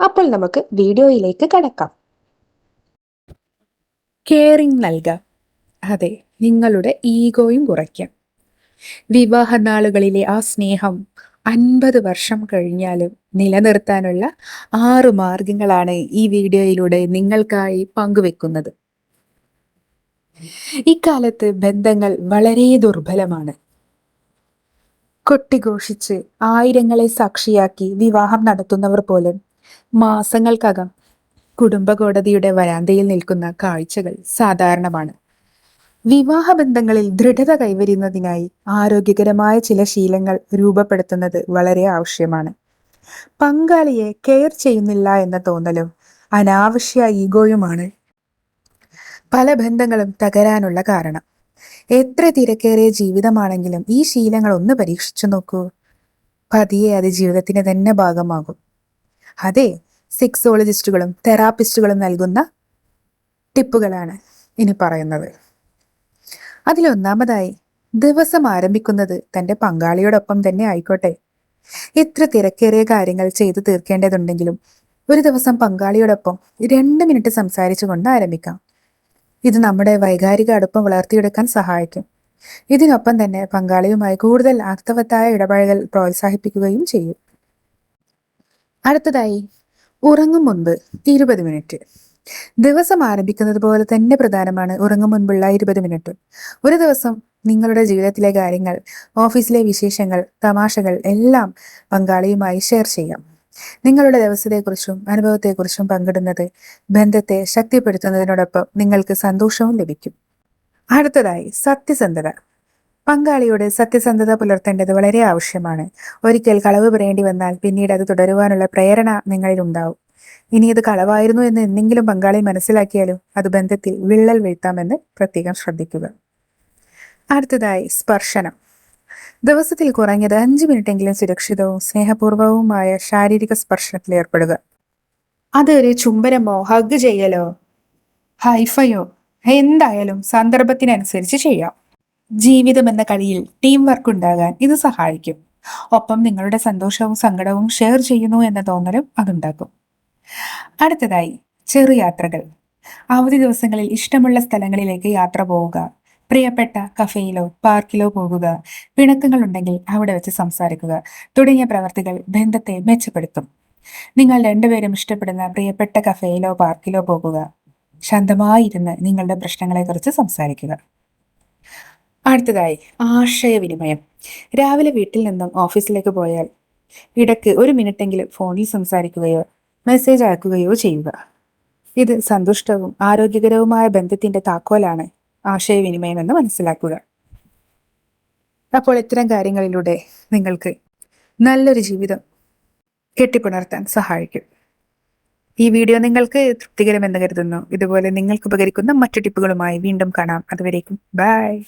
അപ്പോൾ നമുക്ക് വീഡിയോയിലേക്ക് കടക്കാം. കെയറിംഗ് നൽകാം. അതെ നിങ്ങളുടെ ഈഗോയും കുറയ്ക്കാം. വിവാഹ നാളുകളിലെ ആ സ്നേഹം അൻപത് വർഷം കഴിഞ്ഞാലും നിലനിർത്താനുള്ള ആറ് മാർഗങ്ങളാണ് ഈ വീഡിയോയിലൂടെ നിങ്ങൾക്കായി പങ്കുവെക്കുന്നത്. ഇക്കാലത്ത് ബന്ധങ്ങൾ വളരെ ദുർബലമാണ്. കൊട്ടിഘോഷിച്ച് ആയിരങ്ങളെ സാക്ഷിയാക്കി വിവാഹം നടത്തുന്നവർ പോലും മാസങ്ങൾക്കകം കുടുംബ കോടതിയുടെ വരാന്തയിൽ നിൽക്കുന്ന കാഴ്ചകൾ സാധാരണമാണ്. വിവാഹ ബന്ധങ്ങളിൽ ദൃഢത കൈവരുന്നതിനായി ആരോഗ്യകരമായ ചില ശീലങ്ങൾ രൂപപ്പെടുത്തുന്നത് വളരെ ആവശ്യമാണ്. പങ്കാളിയെ കെയർ ചെയ്യുന്നില്ല എന്ന തോന്നലും അനാവശ്യ ഈഗോയുമാണ്. പല ബന്ധങ്ങളും തകരാനുള്ള കാരണം. എത്ര തിരക്കേറിയ ജീവിതമാണെങ്കിലും ഈ ശീലങ്ങൾ ഒന്ന് പരീക്ഷിച്ചു നോക്കൂ. പതിയെ അത് ജീവിതത്തിന് തന്നെ ഭാഗമാകും. അതെ സെക്സോളജിസ്റ്റുകളും തെറാപ്പിസ്റ്റുകളും നൽകുന്ന ടിപ്പുകളാണ് ഇനി പറയുന്നത്. അതിലൊന്നാമതായി ദിവസം ആരംഭിക്കുന്നത് തന്റെ പങ്കാളിയോടൊപ്പം തന്നെ ആയിക്കോട്ടെ. എത്ര തിരക്കേറിയ കാര്യങ്ങൾ ചെയ്തു തീർക്കേണ്ടതുണ്ടെങ്കിലും ഒരു ദിവസം പങ്കാളിയോടൊപ്പം രണ്ട് മിനിറ്റ് സംസാരിച്ചു സംസാരിച്ചുകൊണ്ട് ആരംഭിക്കാം. ഇത് നമ്മുടെ വൈകാരിക അടുപ്പം വളർത്തിയെടുക്കാൻ സഹായിക്കും. ഇതിനൊപ്പം തന്നെ പങ്കാളിയുമായി കൂടുതൽ അർത്ഥവത്തായ ഇടപഴകൽ പ്രോത്സാഹിപ്പിക്കുകയും ചെയ്യും. അടുത്തതായി ഉറങ്ങും മുൻപ് ഇരുപത് മിനിറ്റ്. ദിവസം ആരംഭിക്കുന്നത് പോലെ തന്നെ പ്രധാനമാണ് ഉറങ്ങും മുൻപുള്ള ഇരുപത് മിനിറ്റ്. ഒരു ദിവസം നിങ്ങളുടെ ജീവിതത്തിലെ കാര്യങ്ങൾ ഓഫീസിലെ വിശേഷങ്ങൾ തമാശകൾ എല്ലാം പങ്കാളിയുമായി ഷെയർ ചെയ്യാം. നിങ്ങളുടെ ദിവസത്തെക്കുറിച്ചും അനുഭവത്തെക്കുറിച്ചും പങ്കിടുന്നത് ബന്ധത്തെ ശക്തിപ്പെടുത്തുന്നതിനോടൊപ്പം നിങ്ങൾക്ക് സന്തോഷവും ലഭിക്കും. അടുത്തതായി സത്യസന്ധത. പങ്കാളിയോട് സത്യസന്ധത പുലർത്തേണ്ടത് വളരെ ആവശ്യമാണ്. ഒരിക്കൽ കളവ് പറയേണ്ടി വന്നാൽ പിന്നീട് അത് തുടരുവാനുള്ള പ്രേരണ നിങ്ങളിൽ ഉണ്ടാവും. ഇനി ഇത് കളവായിരുന്നു എന്ന് എന്തെങ്കിലും പങ്കാളി മനസ്സിലാക്കിയാലും അത് ബന്ധത്തിൽ വിള്ളൽ വീഴ്ത്താമെന്ന് പ്രത്യേകം ശ്രദ്ധിക്കുക. അടുത്തതായി സ്പർശനം. ദിവസത്തിൽ കുറഞ്ഞത് അഞ്ച് മിനിറ്റെങ്കിലും സുരക്ഷിതവും സ്നേഹപൂർവവുമായ ശാരീരിക സ്പർശനത്തിൽ ഏർപ്പെടുക. അതൊരു ചുംബനമോ ഹഗ് ചെയ്യലോ? ഹൈഫയോ? എന്തായാലും സന്ദർഭത്തിനനുസരിച്ച് ചെയ്യാം. ജീവിതം എന്ന കളിയിൽ ടീം വർക്ക് ഉണ്ടാകാൻ ഇത് സഹായിക്കും. ഒപ്പം നിങ്ങളുടെ സന്തോഷവും സങ്കടവും ഷെയർ ചെയ്യുന്നു എന്ന തോന്നലും അതുണ്ടാക്കും. അടുത്തതായി ചെറു യാത്രകൾ. അവധി ദിവസങ്ങളിൽ ഇഷ്ടമുള്ള സ്ഥലങ്ങളിലേക്ക് യാത്ര പോവുക. പ്രിയപ്പെട്ട കഫേയിലോ പാർക്കിലോ പോകുക. പിണക്കങ്ങൾ ഉണ്ടെങ്കിൽ അവിടെ വെച്ച് സംസാരിക്കുക. തുടങ്ങിയ പ്രവർത്തികൾ ബന്ധത്തെ മെച്ചപ്പെടുത്തും. നിങ്ങൾ രണ്ടുപേരും ഇഷ്ടപ്പെടുന്ന പ്രിയപ്പെട്ട കഫേയിലോ പാർക്കിലോ പോകുക. ശാന്തമായിരുന്ന് നിങ്ങളുടെ പ്രശ്നങ്ങളെക്കുറിച്ച് സംസാരിക്കുക. അടുത്തതായി ആശയവിനിമയം. രാവിലെ വീട്ടിൽ നിന്നും ഓഫീസിലേക്ക് പോയാൽ ഇടയ്ക്ക് ഒരു മിനിറ്റെങ്കിലും ഫോണിൽ സംസാരിക്കുകയോ മെസ്സേജ് അയക്കുകയോ ചെയ്യുക. ഇത് സന്തുഷ്ടവും ആരോഗ്യകരവുമായ ബന്ധത്തിന്റെ താക്കോലാണ് ആശയവിനിമയം എന്ന് മനസ്സിലാക്കുക. അപ്പോൾ ഇത്തരം കാര്യങ്ങളിലൂടെ നിങ്ങൾക്ക് നല്ലൊരു ജീവിതം കെട്ടിപ്പുണർത്താൻ സഹായിക്കും. ഈ വീഡിയോ നിങ്ങൾക്ക് തൃപ്തികരമെന്ന് കരുതുന്നു. ഇതുപോലെ നിങ്ങൾക്ക് ഉപകരിക്കുന്ന മറ്റു ടിപ്പുകളുമായി വീണ്ടും കാണാം. അതുവരേക്കും ബൈ.